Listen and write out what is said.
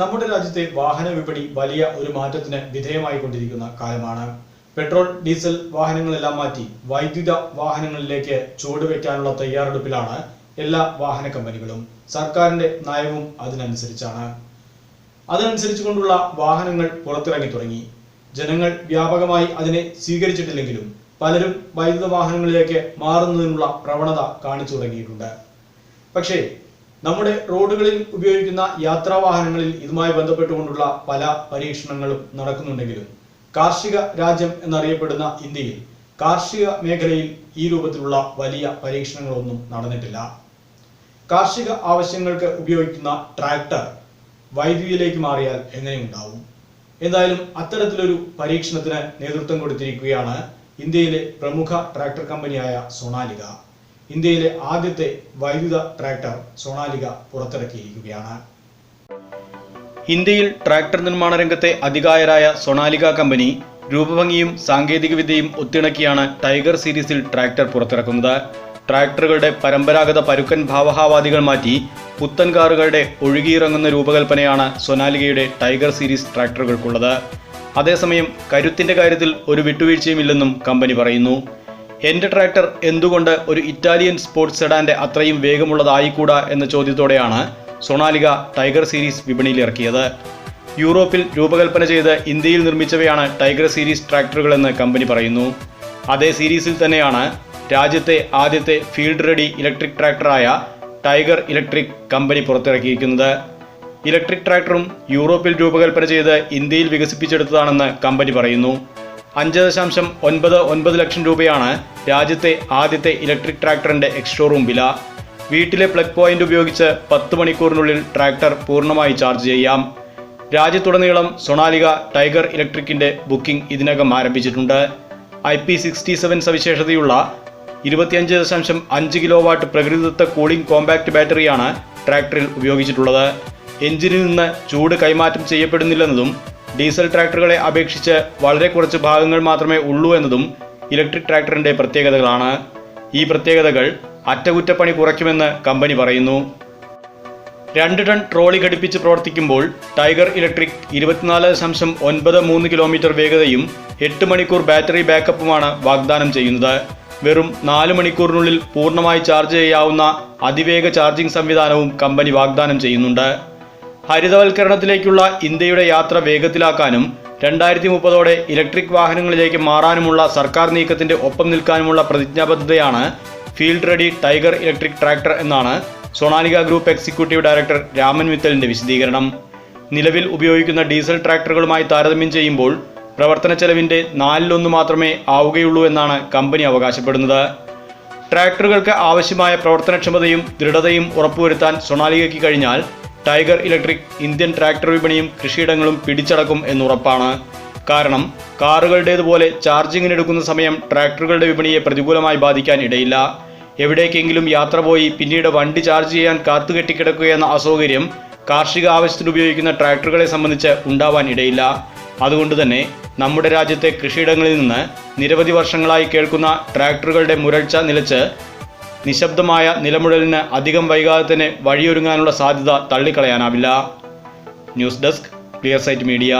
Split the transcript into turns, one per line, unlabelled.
നമ്മുടെ രാജ്യത്തെ വാഹന വിപണി വലിയ ഒരു മാറ്റത്തിന് വിധേയമായി കൊണ്ടിരിക്കുന്ന കാലമാണ്. പെട്രോൾ ഡീസൽ വാഹനങ്ങളെല്ലാം മാറ്റി വൈദ്യുത വാഹനങ്ങളിലേക്ക് ചുവടുവെക്കാനുള്ള തയ്യാറെടുപ്പിലാണ് എല്ലാ വാഹന കമ്പനികളും. സർക്കാരിന്റെ നയവും അതിനനുസരിച്ചാണ്. അതിനനുസരിച്ച് കൊണ്ടുള്ള വാഹനങ്ങൾ പുറത്തിറങ്ങി തുടങ്ങി. ജനങ്ങൾ വ്യാപകമായി അതിനെ സ്വീകരിച്ചിട്ടില്ലെങ്കിലും പലരും വൈദ്യുത വാഹനങ്ങളിലേക്ക് മാറുന്നതിനുള്ള പ്രവണത കാണിച്ചു തുടങ്ങിയിട്ടുണ്ട്. പക്ഷേ നമ്മുടെ റോഡുകളിൽ ഉപയോഗിക്കുന്ന യാത്രാ വാഹനങ്ങളിൽ ഇതുമായി ബന്ധപ്പെട്ടുകൊണ്ടുള്ള പല പരീക്ഷണങ്ങളും നടക്കുന്നുണ്ടെങ്കിലും കാർഷിക രാജ്യം എന്നറിയപ്പെടുന്ന ഇന്ത്യയിൽ കാർഷിക മേഖലയിൽ ഈ രൂപത്തിലുള്ള വലിയ പരീക്ഷണങ്ങളൊന്നും നടന്നിട്ടില്ല. കാർഷിക ആവശ്യങ്ങൾക്ക് ഉപയോഗിക്കുന്ന ട്രാക്ടർ വൈദ്യുതിയിലേക്ക് മാറിയാൽ എങ്ങനെയുണ്ടാവും എന്തായാലും അത്തരത്തിലൊരു പരീക്ഷണത്തിന് നേതൃത്വം കൊടുത്തിരിക്കുകയാണ് ഇന്ത്യയിലെ പ്രമുഖ ട്രാക്ടർ കമ്പനിയായ സൊണാലിക. ഇന്ത്യയിലെ ആദ്യത്തെ വൈദ്യുത ട്രാക്ടർ സോണാലിക പുറത്തിറക്കിയിരിക്കുകയാണ്. ഇന്ത്യയിൽ ട്രാക്ടർ നിർമ്മാണ രംഗത്തെ അധികായരായ സൊണാലിക കമ്പനി രൂപഭംഗിയും സാങ്കേതികവിദ്യയും ഒത്തിണക്കിയാണ് ടൈഗർ സീരീസിൽ ട്രാക്ടർ പുറത്തിറക്കുന്നത്. ട്രാക്ടറുകളുടെ പരമ്പരാഗത പരുക്കൻ ഭാവഹാവാദികൾ മാറ്റി പുത്തൻ കാറുകളുടെ ഒഴുകിയിറങ്ങുന്ന രൂപകൽപ്പനയാണ് സൊനാലികയുടെ ടൈഗർ സീരീസ് ട്രാക്ടറുകൾക്കുള്ളത്. അതേസമയം കരുത്തിന്റെ കാര്യത്തിൽ ഒരു വിട്ടുവീഴ്ചയുമില്ലെന്നും കമ്പനി പറയുന്നു. എന്റെ ട്രാക്ടർ എന്തുകൊണ്ട് ഒരു ഇറ്റാലിയൻ സ്പോർട്സ് സെഡാന്റെ അത്രയും വേഗമുള്ളതായിക്കൂടാ എന്ന ചോദ്യത്തോടെയാണ് സൊണാലിക ടൈഗർ സീരീസ് വിപണിയിൽ ഇറക്കിയത്. യൂറോപ്പിൽ രൂപകൽപ്പന ചെയ്ത് ഇന്ത്യയിൽ നിർമ്മിച്ചവയാണ് ടൈഗർ സീരീസ് ട്രാക്ടറുകളെന്ന് കമ്പനി പറയുന്നു. അതേ സീരീസിൽ തന്നെയാണ് രാജ്യത്തെ ആദ്യത്തെ ഫീൽഡ് റെഡി ഇലക്ട്രിക് ട്രാക്ടറായ ടൈഗർ ഇലക്ട്രിക് കമ്പനി പുറത്തിറക്കിയിരിക്കുന്നത്. ഇലക്ട്രിക് ട്രാക്ടറും യൂറോപ്പിൽ രൂപകൽപ്പന ചെയ്ത് ഇന്ത്യയിൽ വികസിപ്പിച്ചെടുത്തതാണെന്ന് കമ്പനി പറയുന്നു. അഞ്ച് ദശാംശം ഒൻപത് ഒൻപത് ലക്ഷം രൂപയാണ് രാജ്യത്തെ ആദ്യത്തെ ഇലക്ട്രിക് ട്രാക്ടറിന്റെ എക്സ്ഷോറൂം വില. വീട്ടിലെ പ്ലഗ് പോയിന്റ് ഉപയോഗിച്ച് പത്ത് മണിക്കൂറിനുള്ളിൽ ട്രാക്ടർ പൂർണമായി ചാർജ് ചെയ്യാം. രാജ്യത്തുടനീളം സൊണാലിക ടൈഗർ ഇലക്ട്രിക്കിന്റെ ബുക്കിംഗ് ഇതിനകം ആരംഭിച്ചിട്ടുണ്ട്. ഐ പി സിക്സ്റ്റി സെവൻ സവിശേഷതയുള്ള ഇരുപത്തിയഞ്ച് ദശാംശം അഞ്ച് കിലോ വാട്ട് പ്രകൃതിദത്ത കൂളിംഗ് കോമ്പാക്ട് ബാറ്ററിയാണ് ട്രാക്ടറിൽ ഉപയോഗിച്ചിട്ടുള്ളത്. എഞ്ചിനിൽ നിന്ന് ചൂട് കൈമാറ്റം ചെയ്യപ്പെടുന്നില്ലെന്നതും ഡീസൽ ട്രാക്ടറുകളെ അപേക്ഷിച്ച് വളരെ കുറച്ച് ഭാഗങ്ങൾ മാത്രമേ ഉള്ളൂ എന്നതും ഇലക്ട്രിക് ട്രാക്ടറിന്റെ പ്രത്യേകതകളാണ്. ഈ പ്രത്യേകതകൾ അറ്റകുറ്റപ്പണി കുറയ്ക്കുമെന്ന് കമ്പനി പറയുന്നു. രണ്ട് ടൺ ട്രോളി ഘടിപ്പിച്ച് പ്രവർത്തിക്കുമ്പോൾ ടൈഗർ ഇലക്ട്രിക് ഇരുപത്തിനാല് ദശാംശം ഒൻപത് മൂന്ന് കിലോമീറ്റർ വേഗതയും എട്ട് മണിക്കൂർ ബാറ്ററി ബാക്കപ്പുമാണ് വാഗ്ദാനം ചെയ്യുന്നത്. വെറും നാല് മണിക്കൂറിനുള്ളിൽ പൂർണമായി ചാർജ് ചെയ്യാവുന്ന അതിവേഗ ചാർജിംഗ് സംവിധാനവും കമ്പനി വാഗ്ദാനം ചെയ്യുന്നുണ്ട്. ഹരിതവൽക്കരണത്തിലേക്കുള്ള ഇന്ത്യയുടെ യാത്ര വേഗത്തിലാക്കാനും രണ്ടായിരത്തി മുപ്പതോടെ ഇലക്ട്രിക് വാഹനങ്ങളിലേക്ക് മാറാനുമുള്ള സർക്കാർ നീക്കത്തിന്റെ ഒപ്പം നിൽക്കാനുമുള്ള പ്രതിജ്ഞാബദ്ധതയാണ് field ready tiger electric tractor എന്നാണ് Sonalika group executive director Raman മിത്തലിന്റെ വിശദീകരണം. നിലവിൽ ഉപയോഗിക്കുന്ന ഡീസൽ ട്രാക്ടറുകളുമായി താരതമ്യം ചെയ്യുമ്പോൾ പ്രവർത്തന ചെലവിന്റെ നാലിലൊന്ന് മാത്രമേ ആവുകയുള്ളൂ എന്നാണ് കമ്പനി അവകാശപ്പെടുന്നത്. ട്രാക്ടറുകൾക്ക് ആവശ്യമായ പ്രവർത്തനക്ഷമതയും ദൃഢതയും ഉറപ്പുവരുത്താൻ സൊണാലികയ്ക്ക് കഴിഞ്ഞാൽ ടൈഗർ ഇലക്ട്രിക് ഇന്ത്യൻ ട്രാക്ടർ വിപണിയും കൃഷിയിടങ്ങളും പിടിച്ചടക്കും എന്നുറപ്പാണ്. കാരണം കാറുകളുടേതുപോലെ ചാർജിങ്ങിനെടുക്കുന്ന സമയം ട്രാക്ടറുകളുടെ വിപണിയെ പ്രതികൂലമായി ബാധിക്കാൻ ഇടയില്ല. എവിടേക്കെങ്കിലും യാത്ര പോയി പിന്നീട് വണ്ടി ചാർജ് ചെയ്യാൻ കാത്തുകെട്ടിക്കിടക്കുകയെന്ന അസൗകര്യം കാർഷിക ആവശ്യത്തിന് ഉപയോഗിക്കുന്ന ട്രാക്ടറുകളെ സംബന്ധിച്ച് ഉണ്ടാവാൻ ഇടയില്ല. അതുകൊണ്ട് തന്നെ നമ്മുടെ രാജ്യത്തെ കൃഷിയിടങ്ങളിൽ നിന്ന് നിരവധി വർഷങ്ങളായി കേൾക്കുന്ന ട്രാക്ടറുകളുടെ മുരൾച്ച നിലച്ച് നിശബ്ദമായ നിലമുഴലിന് അധികം വൈകാതെ തന്നെ വഴിയൊരുങ്ങാനുള്ള സാധ്യത തള്ളിക്കളയാനാവില്ല. News desk Clear Sight Media.